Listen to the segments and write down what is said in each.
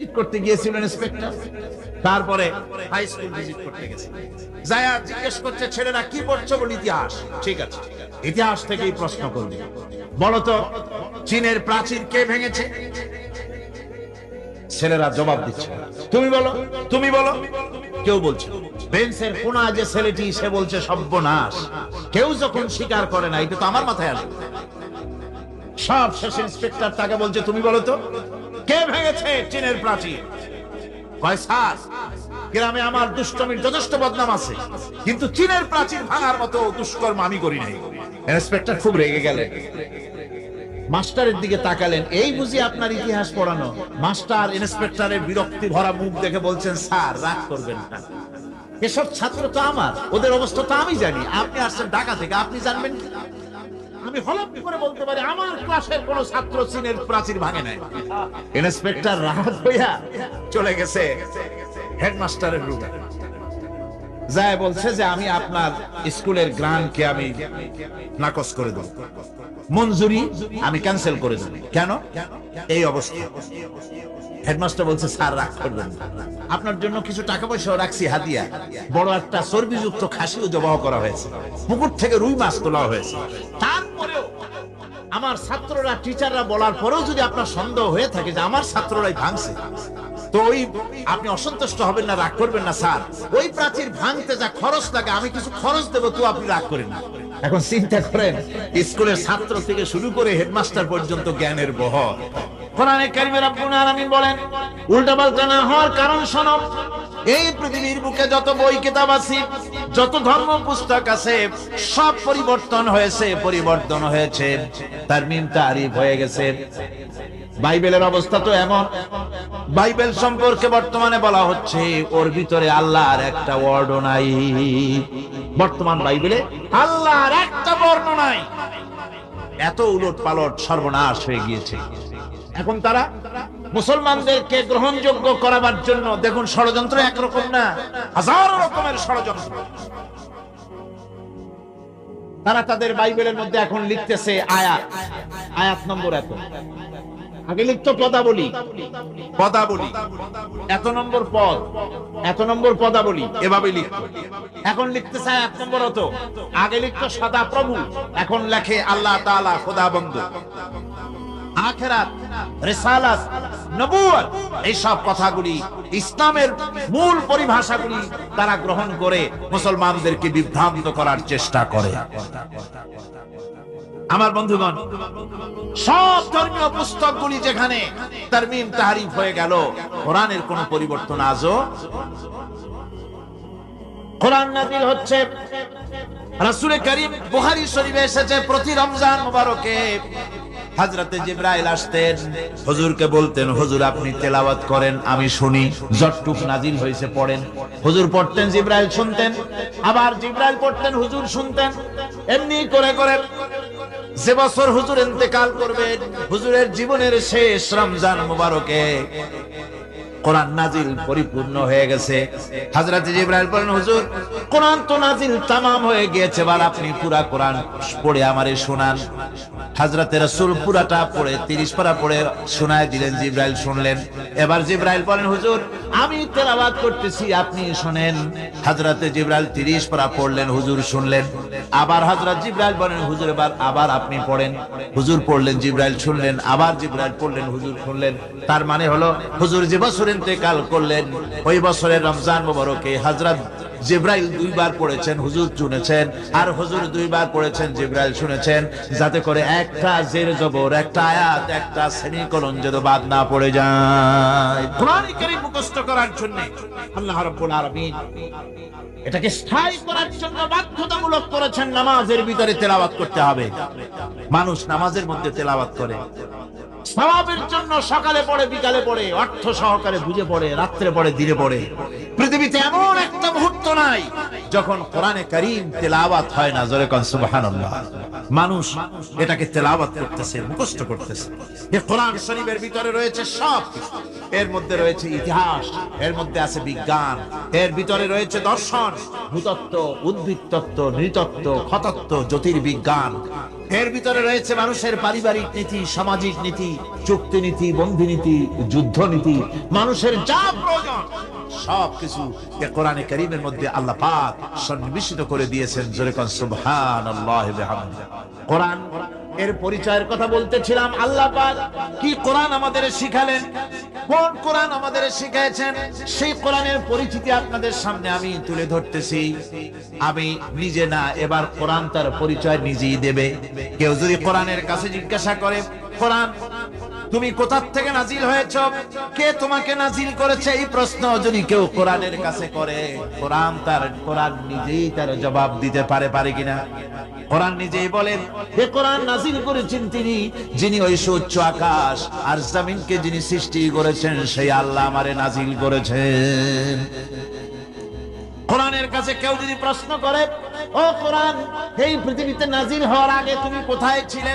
করতে গিয়েছিল ইন্সপেক্টর তারপরে হাই স্কুল ভিজিট করতে গেছে। যায়া জিজ্ঞেস করছে, ছেলেরা কি বল ইতিহাস? ঠিক আছে। ইতিহাস থেকেই প্রশ্ন করবে চীনের প্রাচীর কে ভেঙেছে? ছেলেরা জবাব দিচ্ছে তুমি বলো তুমি বলো। কেউ বলছে। বেঞ্চের কোনা যে ছেলেটি, সে বলছে সর্বনাশ কেউ যখন স্বীকার করে না, এটা তো আমার মাথায় আসবে সব শেষ ইন্সপেক্টর তাকে বলছে, তুমি বলো তো। কে ভেঙেছে চীনের প্রাচীর? গ্রামে আমার দুষ্টমির যথেষ্ট বদনাম আছে, কিন্তু চীনের প্রাচীর ভাঙার মতো দুষ্কর্ম আমি করি নাই। ইন্সপেক্টর খুব রেগে গেলেন। মাস্টারের দিকে তাকালেন। এই বুঝি আপনার ইতিহাস পড়ানো। মাস্টার, ইন্সপেক্টরের বিরক্তি ভরা মুখ দেখে বলছেন, স্যার, রাগ করবেন না। এসব ছাত্র তো আমার, ওদের অবস্থা তো আমি জানি। আপনি আসছেন ঢাকা থেকে, আপনি জানবেন কি? আমি হলপ করে বলতে পারি, আমার ক্লাসের কোন ছাত্র চীনের প্রাচীর ভাঙে নাই। ইন্সপেক্টর রাহাত হইয়া চলে গেছে হেডমাস্টারের রুমে যায় বলছে যে, আমি আপনার স্কুলের গ্রান্টকে আমি নাকচ করে দেব। মঞ্জুরি আমি ক্যান্সেল করে দেব। কেন? এই অবস্থা। হেডমাস্টার বলছে, স্যার, রাগ করবেন আপনার জন্য কিছু টাকা পয়সা রাখছি হাতিয়া বড় একটা চর্বিযুক্ত খাসিও জবাহ করা হয়েছে। পুকুর থেকে রুই মাছ তোলা হয়েছে। তারপরেও আমার ছাত্ররা টিচাররা বলার পরেও যদি আপনার সন্দেহ হয়ে থাকে যে আমার ছাত্ররাই ভাঙছে, তো ওই আপনি অসন্তুষ্ট হবেন না, রাগ করবেন না, স্যার। ওই প্রাচীর ভাঙতে যা খরচ লাগে, আমি কিছু খরচ দেবো, তো আপনি রাগ করেন না। এখন চিন্তা করেন, স্কুলের ছাত্র থেকে শুরু করে হেডমাস্টার পর্যন্ত জ্ঞানের বহর। কোরআনে কারিমের রব্বুল আলামিন বলেন, উল্টাপাল্টা না হওয়ার কারণ শোনো, এই পৃথিবীর বুকে যত বই কিতাব আছে যত ধর্ম পুস্তক আছে, সব পরিবর্তন হয়েছে পরিবর্তন হয়েছে। তার মিম তারিফ হয়ে গেছে। বাইবেলের অবস্থা তো এমন। বাইবেল সম্পর্কে বর্তমানে বলা হচ্ছে, ওর ভিতরে আল্লাহর একটা ওয়ার্ড নাই। বর্তমান বাইবেলে আল্লাহর একটা বর্ণ নাই। এত উলট পালট সর্বনাশ হয়ে গিয়েছে। এখন তারা মুসলমানদেরকে গ্রহণযোগ্য করাবার জন্য, দেখুন, ষড়যন্ত্র একরকম না, হাজার রকমের ষড়যন্ত্র। তারা তাদের বাইবেলের মধ্যে এখন লিখতেছে আয়াত। আয়াত নম্বর এত। আগে লিখতো পদাবলী। পদাবলী। এত নম্বর পদ। এত নম্বর পদাবলী। এভাবে লিখতো। এখন লিখতে চায় এক নম্বর হতো আগে লিখতো সদা প্রভু, এখন লেখে আল্লাহ তাআলা খোদা বন্ধু। আখেরাত নবুয়ত এইসব কথাগুলি ইসলামের মূল পরিভাষাগুলি তারা গ্রহণ করে মুসলমানদেরকে বিভ্রান্ত করার চেষ্টা করে। আমার বন্ধুগণ, সব ধর্মীয় পুস্তকগুলি যেখানে তারমিম তাহারিফ হয়ে গেল, কোরআনের কোনো পরিবর্তন আজও কোরআন নাজিল হচ্ছে। বুখারী শরীফে এসেছে প্রতি রমজান মুবারকে। হযরতে জিব্রাইল আসতেন, হুজুরকে বলতেন, হুজুর, আপনি তেলাওয়াত করেন, আমি শুনি। যতটুক নাজিল হয়েছে পড়েন। হুজুর পড়তেন, জিব্রাইল শুনতেন। আবার জিব্রাইল পড়তেন, হুজুর শুনতেন। এমনি করে করে যে বছর হুজুর ইন্তেকাল করবেন, হুজুরের জীবনের শেষ রমজান মুবারকে কোরআন নাজিল পরিপূর্ণ হয়ে গেছে। হযরত জিবরাইল বলেন হুজুর, কোরআন তো নাজিল তামাম হয়ে গিয়েছে, এবার আপনি পুরা কোরআন পড়ে আমারে শোনান। রাসূল পুরাটা পড়ে 30 পারা পড়ে শোনায় দিলেন, জিবরাইল শুনলেন। এবার জিবরাইল বলেন হুজুর, আমি করতেছি, আপনি হযরত জিবরাইল 30 পারা পড়লেন, হুজুর শুনলেন। আবার হযরত জিবরাইল বলেন হুজুর, এবার আবার আপনি পড়েন। হুজুর পড়লেন, জিবরাইল শুনলেন, আবার জিবরাইল পড়লেন, হুজুর শুনলেন। তার মানে হলো, হুজুর যে বছর ইন্তেকাল করলেন। ওই বছরের রমজান মোবারকে হযরত জিব্রাইল দুইবার পড়েছেন, হুজুর শুনেছেন, আর হুজুর দুইবার পড়েছেন, জিব্রাইল শুনেছেন, যাতে করে একটা জের জবর, একটা আয়াত, একটা সেমিকোলন যেন বাদ না পড়ে যায়। কোরআন কারীম মুখস্থ করার জন্য আল্লাহ রাব্বুল আলামিন এটাকে স্থায়ী করার জন্য বাধ্যতামূলক করেছেন, নামাজের ভিতরে তেলাওয়াত করতে হবে। মানুষ নামাজের মধ্যে তেলাওয়াত করে। সওয়াবের জন্য সকালে পড়ে, বিকালে পড়ে, অর্থ সহকারে বুঝে পড়ে, রাত্রে পড়ে, দিনে পড়ে। পৃথিবীতে এমন একটা মুহূর্ত নাই যখন কোরআনে কারিম তেলাওয়াত হয় না, জোরে কন, সুবহানাল্লাহ। মানুষ এটাকে তেলাওয়াত করতেছে, মুখস্থ করতেছে। এই কোরআন শরীফের ভিতরে রয়েছে সব। এর মধ্যে রয়েছে ইতিহাস, এর মধ্যে আছে বিজ্ঞান, এর ভিতরে রয়েছে দর্শন, ভূতত্ত্ব, উদ্ভিদ তত্ত্ব, নৃতত্ত্ব খতত্ত্ব জ্যোতির্বিজ্ঞান। এর ভিতরে রয়েছে মানুষের পারিবারিক নীতি, সামাজিক নীতি চুক্তি নীতি বন্ধি নীতি যুদ্ধ নীতি মানুষের যা প্রয়োজন সব কিছু কোরআনে করিমের মধ্যে আল্লাহ পাক সন্নিবেশিত করে দিয়েছেন। জোরে কন সুবহানাল্লাহ কোরআন এর পরিচয়ের কথা বলতেছিলাম, আল্লাহ কি কোরআন আমাদের শিখালেন? কোন কোরআন আমাদের শিখাইছেন? সেই কোরআনের পরিচিতি আপনাদের সামনে আমি তুলে ধরতেছি। আমি নিজে না, এবার কোরআন তার পরিচয় নিজেই দেবে। কেউ যদি কোরআনের কাছে জিজ্ঞাসা করে, কোরআন তুমি কোথা থেকে নাজিল হয়েছ? কে তোমাকে নাজিল করেছে? এই প্রশ্ন যদি কেউ কোরআনের কাছে করে, কোরআন তার, কোরআন নিজেই তার জবাব দিতে পারে পারে কিনা? কোরআন নিজেই বলেন হে কোরআন নাজিল করেছেন তিনি, যিনি ওই সুচ্চ আকাশ আর জমিনকে যিনি সৃষ্টি করেছেন, সেই আল্লাহ আমারে নাজিল করেছেন। কোরআনের কাছে কেউ যদি প্রশ্ন করে, ও কোরআন, এই পৃথিবীতে নাজিল হওয়ার আগে তুমি কোথায় ছিলে?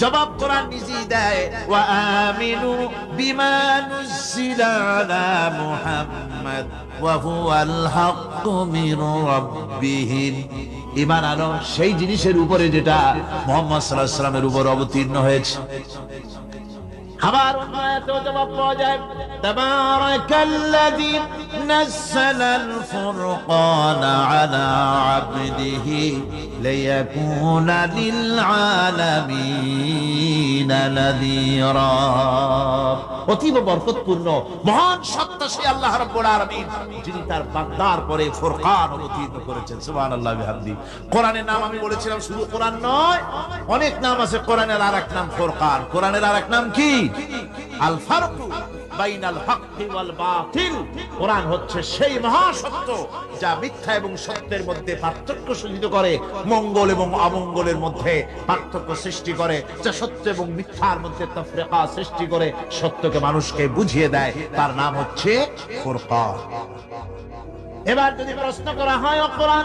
জবাব কোরআন নিজেই দেয়, ওয়া আমিনু বিমা নুজিলা আলা মুহাম্মদ, ওয়া হুয়াল হাক্কু মির আনো, সেই জিনিসের উপরে যেটা মুহাম্মদ সাল্লাল্লাহু আলাইহি উপর অবতীর্ণ হয়েছে। আবার অন্য আয়াতেও জবাব পাওয়া যায় তাবারাকাল্লাযী নাযালাল ফুরকানা আলা আবদিহি লিয়াকুনা লিল আলামিনা নাযীরা অতীব বরকতপূর্ণ, মহান সত্তা সে আল্লাহ রাব্বুল আলামিন, যিনি তার বান্দার পরে ফোরকান অবতীর্ণ করেছেন। সুবহানাল্লাহ বিহামদি। কোরআনের নাম আমি বলেছিলাম, শুধু কোরআন নয়, অনেক নাম আছে। কোরআনের আরেক নাম ফোরকান। কোরআনের আরেক নাম কি? আল মঙ্গল এবং অমঙ্গলের মধ্যে পার্থক্য সৃষ্টি করে, যা সত্য এবং মিথ্যার মধ্যে সৃষ্টি করে, সত্যকে মানুষকে বুঝিয়ে দেয়। তার নাম হচ্ছে এবার যদি প্রশ্ন করা হয় কোরআন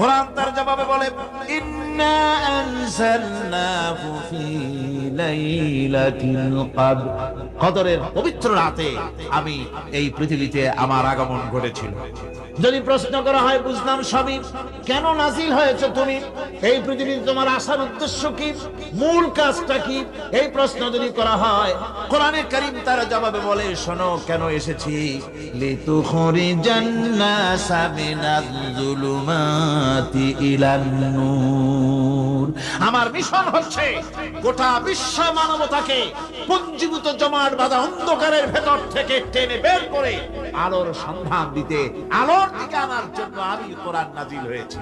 কোরআন তার জবাবে বলে, ইন্না আনজালনাহু ফি কদরের পবিত্র রাতে আমি এই পৃথিবীতে আমার আগমন ঘটেছিল। যদি প্রশ্ন করা হয়, বুঝলাম সবই। কেন নাজিল হয়েছে তুমি? এই পৃথিবীতে তোমার আসার উদ্দেশ্য কি? মূল কাজটা কি? এই প্রশ্ন যদি করা হয়, কোরআনে করিম তারা জবাবে বলে, শোনো, কেন এসেছি? যুলুমাতি ইলান আমার মিশন হচ্ছে গোটা বিশ্ব মানবতাকে পুঞ্জীভূত জমাট বাঁধা অন্ধকারের ভেতর থেকে টেনে বের করে আলোর সন্ধান দিতে, আলোর দিকে জন্য আমি কোরআন নাজিল হয়েছি।